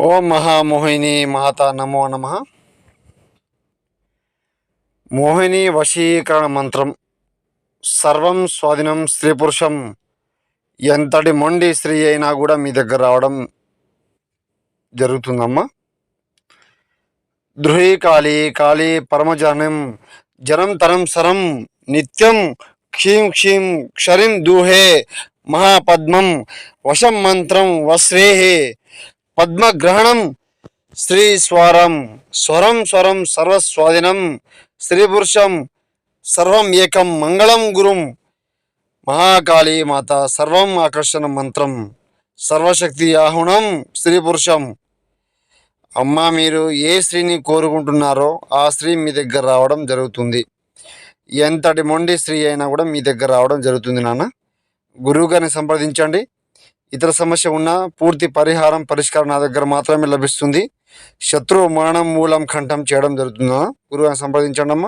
ఓం మహామోహిని మాత నమో నమ. మోహిని వశీకరణ మంత్రం. సర్వం స్వాధీనం స్త్రీ పురుషం. ఎంతటి మొండి స్త్రీ అయినా కూడా మీ దగ్గర రావడం జరుగుతుందమ్మా. ద్రుహి కాళి కాళీ పరమజనం జనం తరం సరం నిత్యం క్షీం క్షీం క్షరిం దూహే మహాపద్మం వశం మంత్రం వశ్రేహే పద్మగ్రహణం. స్త్రీ స్వరం స్వరం స్వరం సర్వస్వాధీనం. స్త్రీ పురుషం సర్వం ఏకం మంగళం గురుం. మహాకాళీ మాత సర్వం ఆకర్షణ మంత్రం. సర్వశక్తి ఆహుణం స్త్రీ పురుషం. అమ్మ మీరు ఏ స్త్రీని కోరుకుంటున్నారో ఆ స్త్రీ మీ దగ్గర రావడం జరుగుతుంది. ఎంతటి మొండి స్త్రీ అయినా కూడా మీ దగ్గర రావడం జరుగుతుంది నాన్న. గురువు గారిని సంప్రదించండి. ఇతర సమస్య ఉన్నా పూర్తి పరిహారం పరిష్కారం నా దగ్గర మాత్రమే లభిస్తుంది. శత్రు మరణం మూలం కంఠం చేయడం జరుగుతుందా? గురువు గారిని సంప్రదించండి అమ్మా